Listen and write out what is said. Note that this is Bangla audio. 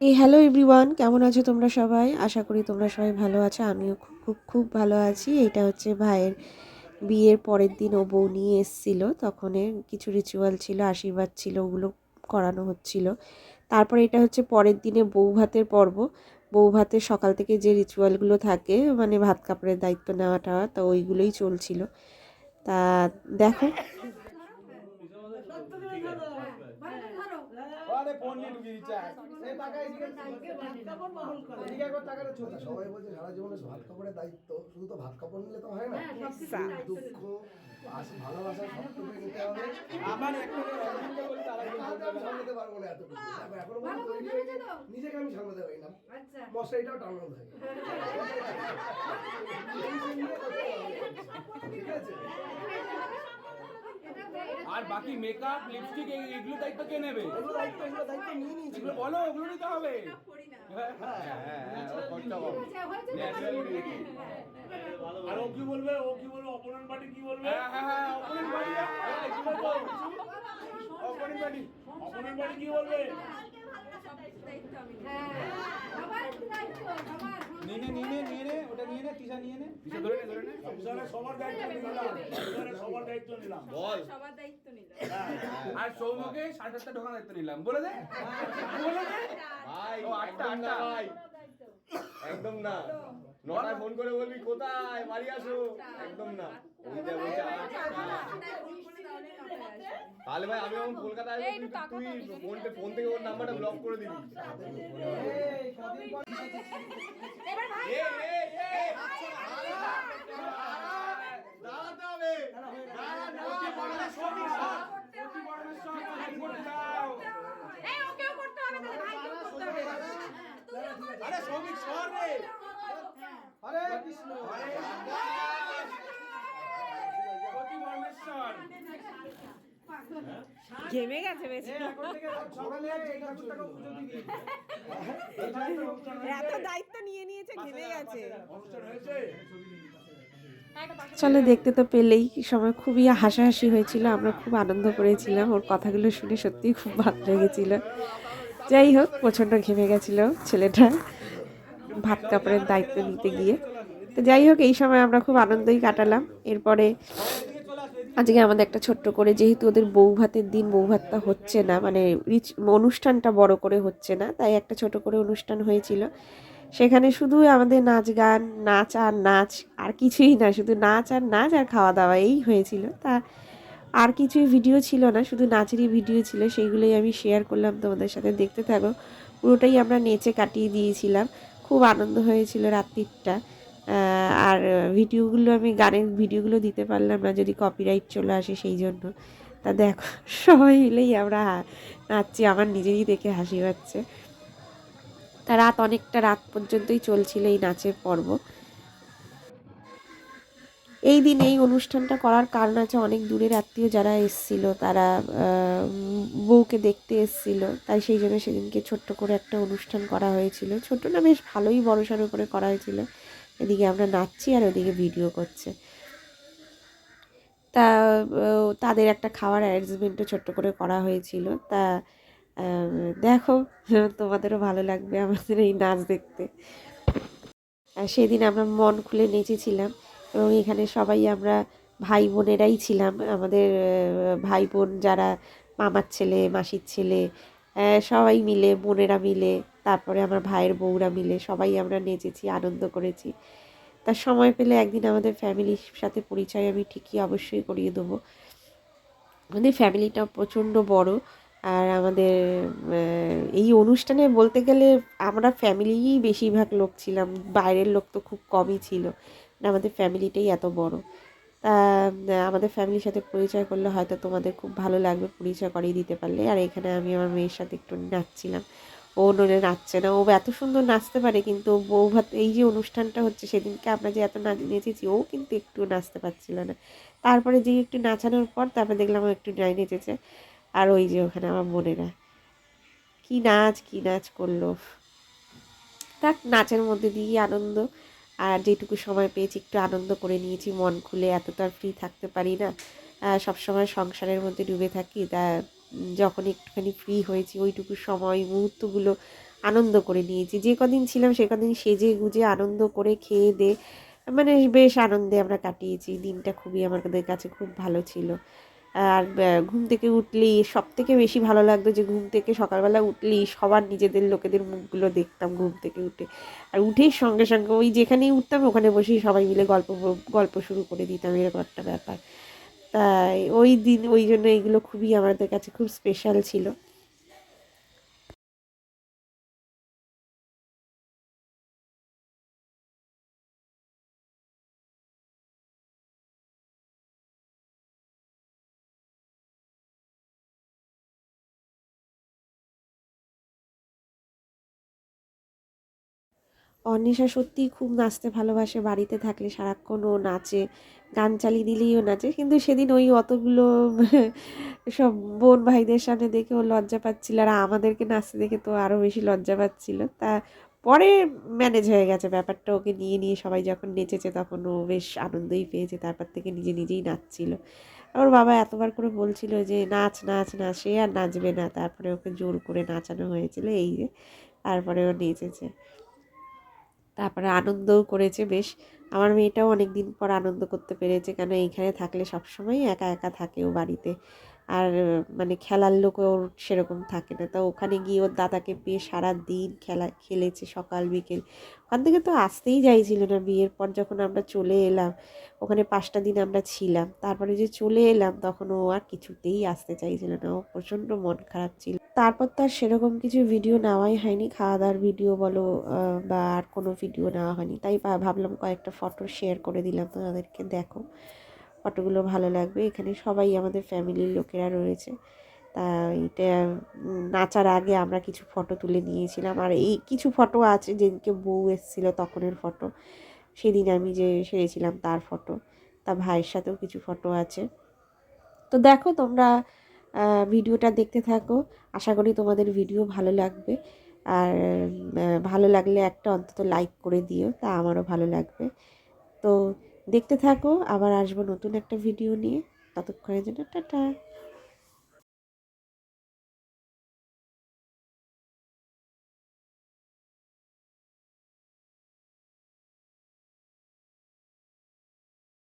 হ্যালো এভরিওয়ান কেমন আছো তোমরা সবাই? আশা করি তোমরা সবাই ভালো আছো। আমিও খুব খুব খুব ভালো আছি। এটা হচ্ছে ভাইয়ের বিয়ের পরের দিন ও বউ নিয়ে এসেছিল। তখন কিছু রিচুয়াল ছিল, আশীর্বাদ ছিল, ওগুলো করানো হচ্ছিল। তারপর এটা হচ্ছে পরের দিনে বউ ভাতের পর্ব। বউ ভাতের সকাল থেকে যে রিচুয়ালগুলো থাকে মানে ভাত কাপড়ের দায়িত্ব নেওয়াটা তা ওইগুলোই চলছিল। তা দেখো। চলে সবাই বলছে সারা জীবনে ভাত কাপড়ের দায়িত্ব। শুধু তো ভাত কাপড় নিলে তো হয় না? দুঃখ ভালোবাসা সবটুকু নিতে হবে। আমার হাতে আমি সামলাতে পারব না এতটুকু দেখো এখনও পর্যন্ত নিজেকে আমি সামলাতে পারি না। মশারিটাও টানানো থাকে ঠিক আছে? আর বাকি মেকআপ লিপস্টিক এগুলো দায়িত্ব কে নেবে এগুলো দায়িত্ব এগুলো দায়িত্ব নিয়ে নিয়েছি এগুলো বলো ওগুলো নিতে হবে আর ও কি বলবে ও কি বলবে অপোনেন্ট পার্টি কি বলবে হ্যাঁ হ্যাঁ হ্যাঁ হ্যাঁ, কি বলব? Opening body। অপোনেন্ট পার্টি কি বলবে নিয়ে নে, নিয়ে নে, নিয়ে নে, ওটা নিয়ে নে, তিশা নিয়ে নে। তিশা ধরে নে, ধরে নে। সংসারে সবার দায়িত্ব নিলাম সবার দায়িত্ব নিলাম সবার দায়িত্ব নিলাম আর সৌমকে সাড়ে সাতটা দায়িত্ব নিলাম বলে দে বলে দে ভাই ও, আটটা, একদম না আটটা। ভাই একদম না নটায় ফোন করে বলবি কোথায় বাড়ি আসো একদম না বলছে তাহলে ভাই আমি যখন কলকাতায় তুই ফোন ফোন থেকে ওর নাম্বারটা ব্লক করে দিবি এই, এই, এই, দাঁড়াতে হবে দাঁড়া, দাঁড়া, প্রতি বর্ণের সঙ্গে হাত করে দাও। আরে শ্রমিক সর রে হরে কৃষ্ণ প্রতি বর্ণের সঙ্গে। ঘেমে গেছে বেশি। দিবি এত দায়িত্ব নিয়ে নিয়েছে ঘেমে গেছে। চলো দেখতে তো পেলেই সময় খুবই হাসাহাসি হয়েছিল। আমরা খুব আনন্দ করেছিলাম। ওর কথাগুলো শুনে সত্যিই খুব ভালো লেগেছিল। যাই হোক প্রচণ্ড ঘেমে গেছিল ছেলেটা ভাত কাপড়ের দায়িত্ব নিতে গিয়ে। তো যাই হোক এই সময় আমরা খুব আনন্দই কাটালাম। এরপরে আজকে আমাদের একটা ছোট্ট করে, যেহেতু ওদের বউ ভাতের দিন বউ ভাতটা হচ্ছে না মানে রিচ, অনুষ্ঠানটা বড় করে হচ্ছে না, তাই একটা ছোট করে অনুষ্ঠান হয়েছিল। সেখানে শুধু আমাদের নাচ গান, নাচ আর নাচ, আর কিছুই না, শুধু নাচ আর নাচ আর খাওয়া দাওয়া এই হয়েছিল। তা আর কিছুই ভিডিও ছিল না, শুধু নাচেরই ভিডিও ছিল, সেইগুলোই আমি শেয়ার করলাম তোমাদের সাথে, দেখতে থাকো। পুরোটাই আমরা নেচে কাটিয়ে দিয়েছিলাম। খুব আনন্দ হয়েছিল রাত্রিটা। আর ভিডিওগুলো আমি গানের ভিডিওগুলো দিতে পারলাম না, যদি কপিরাইট চলে আসে সেই জন্য। তা দেখো, সবাই মিলেই আমরা নাচছি, আমার নিজেরই দেখে হাসি পাচ্ছে। তা রাত অনেকটা, রাত পর্যন্তই চলছিল এই নাচের পর্ব। এই দিন এই অনুষ্ঠানটা করার কারণ আছে, অনেক দূরের আত্মীয় যারা এসছিল, তারা বউকে দেখতে এসছিল। তাই সেই জন্য সেদিনকে ছোট্ট করে একটা অনুষ্ঠান করা হয়েছিল। ছোট্ট না, বেশ ভালোই বড়সড় করে করা হয়েছিল। এদিকে আমরা নাচছি আর ওদিকে ভিডিও করছে। তা তাদের একটা খাওয়ার অ্যারেঞ্জমেন্টও ছোট্ট করে করা হয়েছিল। তা দেখো, তোমাদেরও ভালো লাগবে আমাদের এই নাচ দেখতে। সেদিন আমরা মন খুলে নেচেছিলাম এবং এখানে সবাই আমরা ভাই বোনেরাই ছিলাম। আমাদের ভাই বোন যারা, মামার ছেলে, মাসির ছেলে সবাই মিলে, বোনেরা মিলে তারপরে আমার ভাইয়ের বউরা মিলে সবাই আমরা নেচেছি, আনন্দ করেছি। তার সময় পেলে একদিন আমাদের ফ্যামিলির সাথে পরিচয় আমি ঠিকই অবশ্যই করিয়ে দেবো। আমাদের ফ্যামিলিটা প্রচণ্ড বড় আর আমাদের এই অনুষ্ঠানে বলতে গেলে আমরা ফ্যামিলিই বেশিরভাগ লোক ছিলাম, বাইরের লোক তো খুব কমই ছিল। আর আমাদের ফ্যামিলিটাই এত বড়। তা, আমাদের ফ্যামিলির সাথে পরিচয় করলে হয়তো তোমাদের খুব ভালো লাগবে, পরিচয় করিয়ে দিতে পারলে। আর এখানে আমি আমার মেয়ের সাথে একটু নাচছিলাম। ও নড়ে নাচছে না। ও এত সুন্দর নাচতে পারে কিন্তু বউ ভাত এই যে অনুষ্ঠানটা হচ্ছে সেদিনকে আমরা যে এত নাচ নেচেছি ও কিন্তু একটু নাচতে পারছিল না। তারপরে যে একটু নাচানোর পর তারপরে দেখলাম একটু নাই নেচেছে। আর ওই যে ওখানে আমার বোনেরা। কি নাচ কি নাচ করল। থাক নাচের মধ্যে দিয়ে আনন্দ। আর যেটুকু সময় পেয়েছি একটু আনন্দ করে নিয়েছি। মন খুলে এত তো আর ফ্রি থাকতে পারি না। আহ, সবসময় সংসারের মধ্যে ডুবে থাকি। তা যখন একটুখানি ফ্রি হয়েছি, ওইটুকু সময়, মুহূর্তগুলো আনন্দ করে নিয়েছি। যে কদিন ছিলাম, সে কদিন সেজে গুজে আনন্দ করে খেয়ে দে মানে বেশ আনন্দে আমরা কাটিয়েছি। দিনটা খুবই আমাদের কাছে খুব ভালো ছিল। আর ঘুম থেকে উঠলেই সব থেকে বেশি ভালো লাগতো যে ঘুম থেকে সকালবেলা উঠলেই সবার নিজেদের লোকেদের মুখগুলো দেখতাম ঘুম থেকে উঠে। আর উঠেই সঙ্গে সঙ্গে ওই যেখানেই উঠতাম, ওখানে বসেই সবাই মিলে গল্প গল্প শুরু করে দিতাম, এরকম একটা ব্যাপার। তাই ওই দিন ওই জন্য এইগুলো খুবই আমাদের কাছে খুব স্পেশাল ছিল। অন্বেষা সত্যিই খুব নাচতে ভালোবাসে, বাড়িতে থাকলে সারাক্ষণ ও নাচে, গান চালিয়ে ও নাচে। কিন্তু সেদিন ওই অতগুলো সব বোন ভাইদের সামনে দেখে ও লজ্জা পাচ্ছিল আর আমাদেরকে নাচতে দেখে তো আরও বেশি লজ্জা পাচ্ছিল। তা পরে ম্যানেজ হয়ে গেছে ব্যাপারটা। ওকে নিয়ে নিয়ে সবাই যখন নেচেছে তখন ও বেশ আনন্দই পেয়েছে। তারপর থেকে নিজে, নিজেই নাচছিল। ওর বাবা এতবার করে বলছিল যে, নাচ নাচ নাচ সে আর নাচবে না। তারপরে ওকে জোর করে নাচানো হয়েছিল এই যে। তারপরে ও নেচেছে। তারপরে আনন্দও করেছে বেশ। আমার মেয়েটাও অনেক দিন পর আনন্দ করতে পেরেছে। কেন এইখানে থাকলে সবসময় একা একা থাকে ও বাড়িতে। আর মানে খেলার লোক ওর সেরকম থাকে না। তা ওখানে গিয়ে ওর দাদাকে পেয়ে সারা দিন খেলা, খেলেছে সকাল, বিকেল। ওখান থেকে তো আসতেই চাইছিল না বিয়ের পর যখন আমরা চলে এলাম। ওখানে পাঁচটা দিন আমরা ছিলাম। তারপরে যে চলে এলাম তখন ও আর কিছুতেই আসতে চাইছিল না। ও প্রচণ্ড মন খারাপ ছিল। তারপর তো আর সেরকম কিছু ভিডিও নেওয়াই হয়নি। খাওয়া দাওয়ার ভিডিও বলো বা আর কোনো ভিডিও নেওয়া হয়নি। তাই ভাবলাম কয়েকটা ফটো শেয়ার করে দিলাম তোমাদেরকে। দেখো। ফটোগুলো ভালো লাগবে। এখানে সবাই আমাদের ফ্যামিলির লোকেরা রয়েছে। তা এটা নাচার আগে আমরা কিছু ফটো তুলে নিয়েছিলাম। আর এই কিছু ফটো আছে, যেদিনকে বউ এসেছিল তখনের ফটো। সেদিন আমি যে সেরেছিলাম তার ফটো। তা ভাইয়ের সাথেও কিছু ফটো আছে। তো দেখো তোমরা ভিডিওটা দেখতে থাকো। আশা করি তোমাদের ভিডিও ভালো লাগবে। আর ভালো লাগলে একটা অন্তত লাইক করে দিও। তা আমারও ভালো লাগবে। তো দেখতে থাকো আবার আসব নতুন একটা ভিডিও নিয়ে। ততক্ষণের জন্য টাটা।